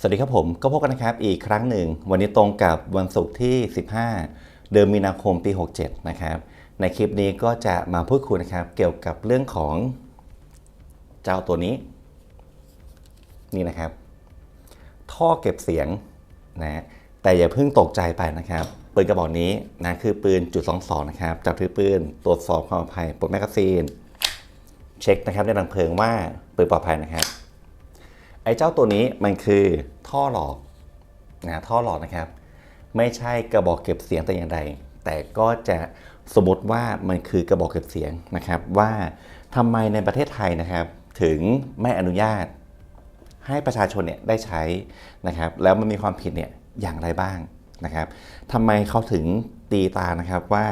สวัสดีครับผมก็พบกันนะครับอีกครั้งหนึ่ง วันนี้ตรงกับวันศุกร์ที่ 15 เดือนมีนาคมปี 67 นะครับ ในคลิปนี้ก็จะมาพูดคุยนะครับ เกี่ยวกับเรื่องของเจ้าตัวนี้ นี่นะครับ ท่อเก็บเสียงนะแต่อย่าเพิ่งตกใจไปนะครับปืนกระบอกนี้นะคือปืนจุด22นะครับจับถือปืนตรวจสอบความปลอดภัยปลดแมกกาซีน เช็คนะครับในรังเพลิงว่าปืนปลอดภัยนะครับ ไอ้เจ้าตัวนี้มันคือท่อหลอกนะท่อหลอกนะครับ ไม่ใช่กระบอกเก็บเสียงแต่อย่างใด แต่ก็จะสมมติว่ามันคือกระบอกเก็บเสียงนะครับ ว่าทำไมในประเทศไทยนะครับ ถึงไม่อนุญาต ให้ประชาชนเนี่ยได้ใช้นะครับ แล้วมันมีความผิดเนี่ยอย่างไรบ้างนะครับทำไมเขาถึงตีตานะครับว่า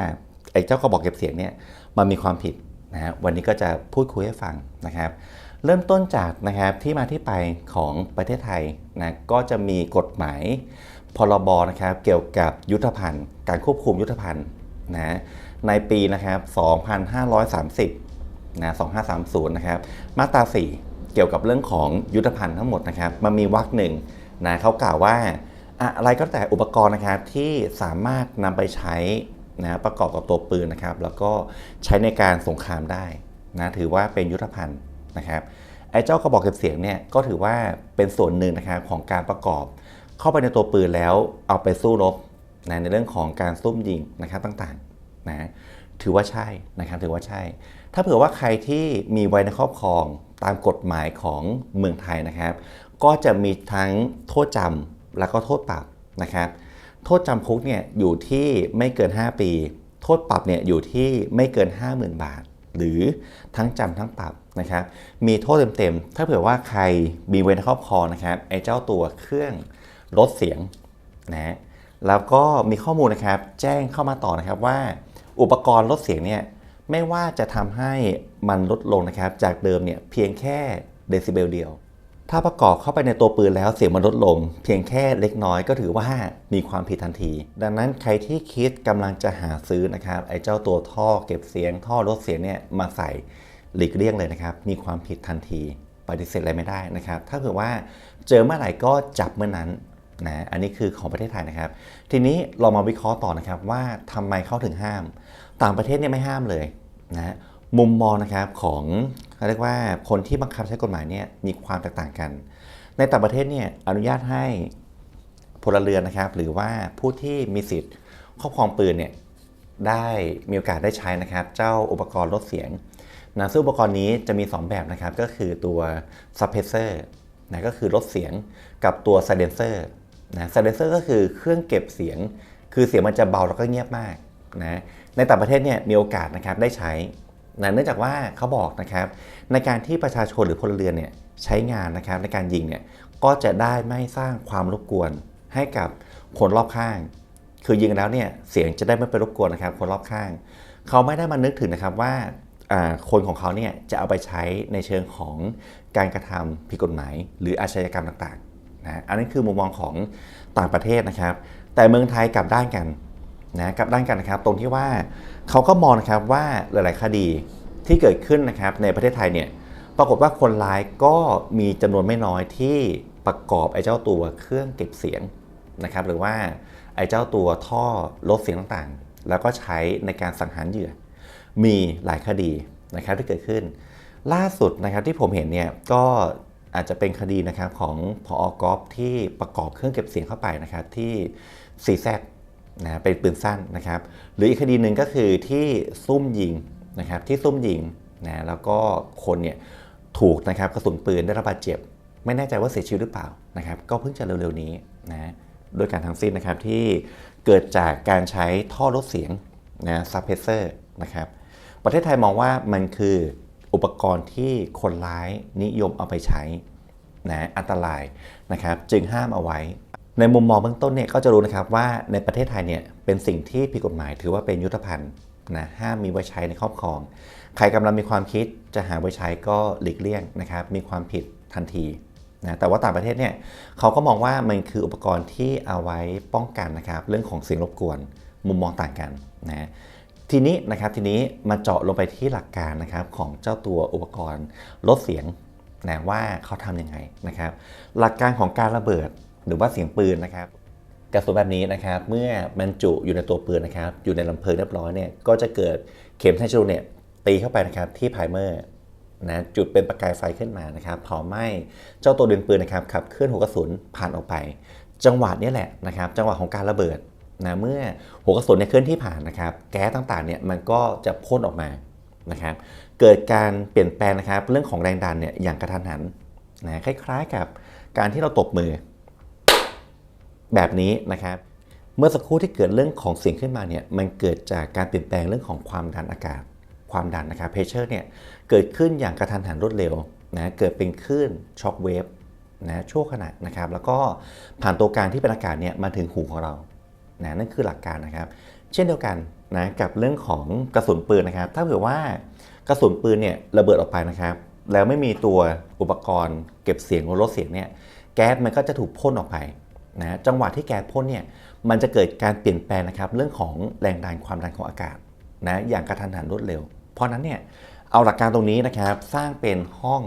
ไอ้เจ้ากระบอกเก็บเสียงเนี่ยมันมีความผิดนะฮะวันนี้ก็จะพูดคุยให้ฟังนะครับ เริ่มต้นจากนะครับที่มาที่ไปของประเทศไทยนะก็จะมีกฎหมายพรบนะครับเกี่ยวกับยุทธภัณฑ์ การควบคุมยุทธภัณฑ์นะในปีนะครับ 2530นะ2530 นะครับ มาตรา 4 เกี่ยวกับเรื่องของยุทธภัณฑ์ทั้งหมดนะครับ มันมีวรรคหนึ่งนะเขากล่าวว่าอะไรก็แต่อุปกรณ์นะครับที่สามารถนำไปใช้นะประกอบกับตัวปืนนะครับ แล้วก็ใช้ในการสงครามได้นะถือว่าเป็นยุทธภัณฑ์ นะครับไอ้เจ้ากระบอกเก็บเสียงเนี่ยก็ถือว่าเป็นส่วนหนึ่งนะครับของการประกอบ เข้าไปในตัวปืนแล้วเอาไปสู้รบนะในเรื่องของการซุ่มยิงนะครับต่างๆนะถือว่าใช่นะครับถือว่าใช่ ถ้าเผื่อว่าใครที่มีไว้ในครอบครองตามกฎหมายของเมืองไทยนะครับ ก็จะมีทั้งโทษจำแล้วก็โทษปรับนะครับ โทษจำคุกเนี่ยอยู่ที่ไม่เกิน 5 ปี โทษปรับเนี่ยอยู่ที่ไม่เกิน 50,000 บาท หรือทั้งจำทั้งปรับนะครับ มีโทษเต็มๆ ถ้าเผื่อว่าใครมีไว้ในครอบครองนะครับไอ้เจ้าตัวเครื่องลดเสียงนะแล้วก็มีข้อมูลนะครับ แจ้งเข้ามาต่อนะครับว่า อุปกรณ์ลดเสียงเนี่ยไม่ว่าจะทำให้มันลดลงนะครับ จากเดิมเนี่ยเพียงแค่เดซิเบลเดียว ถ้าประกอบเข้าไปในตัวปืนแล้วเสียงมันลดลง เพียงแค่เล็กน้อยก็ถือว่ามีความผิดทันที ดังนั้นใครที่คิดกำลังจะหาซื้อนะครับไอ้เจ้าตัวท่อเก็บเสียงท่อลดเสียงเนี่ยมาใส่หลีกเลี่ยงเลยนะครับ มีความผิดทันทีปฏิเสธอะไรไม่ได้นะครับ ถ้าเผื่อว่าเจอเมื่อไหร่ก็จับเมื่อนั้นนะอันนี้คือของประเทศไทยนะครับ ทีนี้เรามาวิเคราะห์ต่อนะครับว่าทำไมเขาถึงห้าม ต่างประเทศเนี่ยไม่ห้ามเลยนะ มุมมองนะครับของเขาเรียกว่าคนที่บังคับใช้กฎหมายเนี่ยมีความแตกต่างกัน ในต่างประเทศเนี่ยอนุญาตให้พลเรือนนะครับ หรือว่าผู้ที่มีสิทธิ์ครอบครองปืนเนี่ยได้มีโอกาสได้ใช้นะครับ เจ้าอุปกรณ์ลดเสียงนะซึ่งอุปกรณ์นี้จะมี 2 แบบนะครับ ก็คือตัว suppressor นะก็คือลดเสียงกับตัว silencer นะ silencer ก็คือเครื่องเก็บเสียง คือเสียงมันจะเบาแล้วก็เงียบมากนะในต่างประเทศเนี่ยมีโอกาสนะครับได้ใช้ นะเนื่องจากว่าเขาบอกนะครับในการที่ประชาชนหรือพลเรือนเนี่ยใช้งานนะครับในการยิงเนี่ยก็จะได้ไม่สร้างความรบกวนให้กับคนรอบข้าง คือยิงแล้วเนี่ยเสียงจะได้ไม่ไปรบกวนนะครับ คนรอบข้าง เขาไม่ได้มานึกถึงนะครับว่าคนของเขาเนี่ยจะเอาไปใช้ในเชิงของการกระทำผิดกฎหมาย หรืออาชญากรรมต่างๆนะอันนี้คือมุมมองของต่างประเทศนะครับ แต่เมืองไทยกลับด้านกัน นะกับด้านกันนะครับ ตรงที่ว่าเขาก็มองนะครับว่าหลาย ๆ คดีที่เกิดขึ้นนะครับในประเทศไทยเนี่ยปรากฏว่าคนร้ายก็มีจำนวนไม่น้อยที่ประกอบไอ้เจ้าตัวเครื่องเก็บเสียงนะครับ หรือว่าไอ้เจ้าตัวท่อลดเสียงต่างๆ แล้วก็ใช้ในการสังหารเหยื่อ มีหลายคดีนะครับที่เกิดขึ้น ล่าสุดนะครับที่ผมเห็นเนี่ยก็อาจจะเป็นคดีนะครับของพออกอฟที่ประกอบเครื่องเก็บเสียงเข้าไปนะครับที่ซีแซ นะเป็นปืนสั้นนะครับ หรืออีกคดีหนึ่งก็คือที่ซุ่มยิงนะครับที่ซุ่มยิงนะแล้วก็คนเนี่ยถูกนะครับกระสุนปืนได้รับบาดเจ็บ ไม่แน่ใจว่าเสียชีวิตหรือเปล่านะครับก็เพิ่งจะเร็วๆนี้นะโดยการทั้งสิ้นนะครับที่เกิดจากการใช้ท่อลดเสียงนะซับเพเซอร์นะครับประเทศไทยมองว่ามันคืออุปกรณ์ที่คนร้ายนิยมเอาไปใช้นะอันตรายนะครับจึงห้ามเอาไว้ ในมุมมองเบื้องต้นเนี่ยก็จะรู้นะครับว่าในประเทศไทยเนี่ยเป็นสิ่งที่ผิดกฎหมาย ถือว่าเป็นยุทธภัณฑ์นะห้ามมีไว้ใช้ในครอบครอง ใครกำลังมีความคิดจะหาไว้ใช้ก็หลีกเลี่ยงนะครับ มีความผิดทันทีนะแต่ว่าต่างประเทศเนี่ยเขาก็มองว่ามันคืออุปกรณ์ที่เอาไว้ป้องกันนะครับ เรื่องของเสียงรบกวนมุมมองต่างกันนะทีนี้นะครับทีนี้มาเจาะลงไปที่หลักการนะครับของเจ้าตัวอุปกรณ์ลดเสียงนะว่าเขาทำยังไงนะครับ หลักการของการระเบิด หรือว่าเสียงปืนนะครับกระสุนแบบนี้นะครับ เมื่อบรรจุอยู่ในตัวปืนนะครับ อยู่ในลำเพลิงเรียบร้อยเนี่ยก็จะเกิดเข็มไทชรูเนี่ยตีเข้าไปนะครับที่ไพรเมอร์นะจุดเป็นประกายไฟขึ้นมานะครับเผาไหม้เจ้าตัวดึงปืนนะครับขับเคลื่อนหัวกระสุนผ่านออกไป จังหวะนี้แหละนะครับ จังหวะของการระเบิดนะเมื่อหัวกระสุนเนี่ยเคลื่อนที่ผ่านนะครับ แก๊สต่างๆเนี่ยมันก็จะพ่นออกมานะครับ เกิดการเปลี่ยนแปลงนะครับ เรื่องของแรงดันเนี่ยอย่างกระทันหันนะคล้ายๆกับการที่เราตบมือ แบบนี้นะครับเมื่อสักครู่ที่เกิดเรื่องของเสียงขึ้นมาเนี่ยมันเกิดจากการเปลี่ยนแปลงเรื่องของความดันอากาศ ความดันนะครับเพรสเชอร์เนี่ยเกิดขึ้นอย่างกระทันหันรวดเร็วนะเกิดเป็นคลื่นช็อคเวฟนะชั่วขณะนะครับ แล้วก็ผ่านตัวกลางที่เป็นอากาศเนี่ยมาถึงหูของเรานะนั่นคือหลักการนะครับ เช่นเดียวกันนะกับเรื่องของกระสุนปืนนะครับ ถ้าเผื่อว่ากระสุนปืนเนี่ยระเบิดออกไปนะครับ แล้วไม่มีตัวอุปกรณ์เก็บเสียงลดเสียงเนี่ยแก๊สมันก็จะถูกพ่นออกไป นะจังหวะที่แก๊สพ่นเนี่ยมันจะเกิดการเปลี่ยนแปลงนะครับเรื่องของแรงดันความดันของอากาศนะอย่างกระทันหันรวดเร็ว เพราะนั้นเนี่ยเอาหลักการตรงนี้นะครับสร้างเป็นห้อง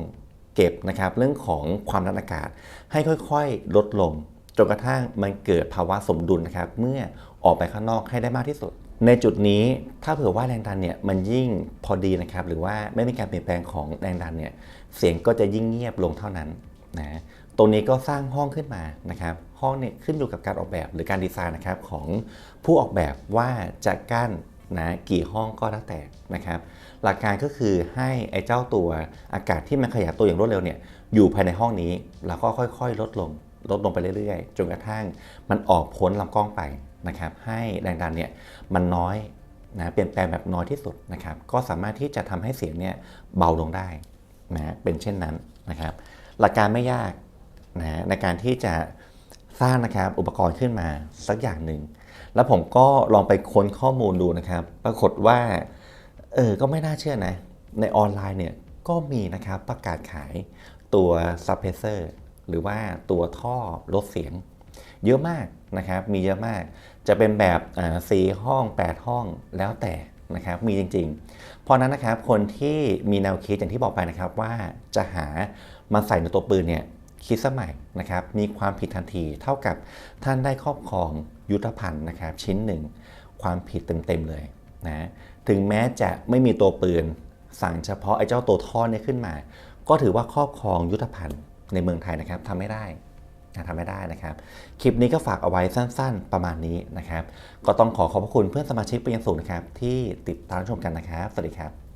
เก็บนะครับเรื่องของความดันอากาศให้ค่อยๆ ลดลงจนกระทั่งมันเกิดภาวะสมดุลนะครับเมื่อออกไปข้างนอกให้ได้มากที่สุด ในจุดนี้ถ้าเผื่อว่าแรงดันเนี่ยมันยิ่งพอดีนะครับหรือว่าไม่มีการเปลี่ยนแปลงของแรงดันเนี่ยเสียงก็จะยิ่งเงียบลงเท่านั้นนะตรงนี้ก็สร้างห้องขึ้นมานะครับ ห้องเนี่ยขึ้นอยู่กับการออกแบบหรือการดีไซน์นะครับของผู้ออกแบบว่าจะกั้นนะกี่ห้องก็แล้วแต่นะครับ หลักการก็คือให้ไอ้เจ้าตัวอากาศที่มันขยับตัวอย่างรวดเร็วเนี่ยอยู่ภายในห้องนี้แล้วก็ค่อยๆ ลดลง ลดลงไปเรื่อยๆ จนกระทั่งมันออกพ้นลำกล้องไปนะครับ ให้แรงดันเนี่ยมันน้อยนะเปลี่ยนแปลงแบบน้อยที่สุดนะครับ ก็สามารถที่จะทำให้เสียงเนี่ยเบาลงได้นะเป็นเช่นนั้นนะครับ หลักการไม่ยากนะในการที่จะ สร้างนะครับอุปกรณ์ขึ้นมาสักอย่างหนึ่ง แล้วผมก็ลองไปค้นข้อมูลดูนะครับ ปรากฏว่าเออก็ไม่น่าเชื่อนะ ในออนไลน์เนี่ยก็มีนะครับประกาศขายตัวซับเพเซอร์หรือว่าตัวท่อลดเสียง เยอะมากนะครับ มีเยอะมาก จะเป็นแบบสี่ห้อง 8 ห้องแล้วแต่นะครับมีจริงๆ เพราะนั้นนะครับคนที่มีแนวคิดอย่างที่บอกไปนะครับว่าจะหามาใส่ในตัวปืนเนี่ย คิดสมัยนะครับมีความผิดทันทีเท่ากับท่านได้ครอบครองยุทธภัณฑ์นะครับชิ้นหนึ่ง ความผิดเต็มๆเลยนะถึงแม้จะไม่มีตัวปืนสั่งเฉพาะไอ้เจ้าตัวท่อเนี่ยขึ้นมา ก็ถือว่าครอบครองยุทธภัณฑ์ในเมืองไทยนะครับทำไม่ได้นะทำไม่ได้นะครับ คลิปนี้ก็ฝากเอาไว้สั้นๆประมาณนี้นะครับ ก็ต้องขอขอบพระคุณเพื่อนสมาชิกเป็นอย่างสูงนะครับ ที่ติดตามชมกันนะครับ สวัสดีครับ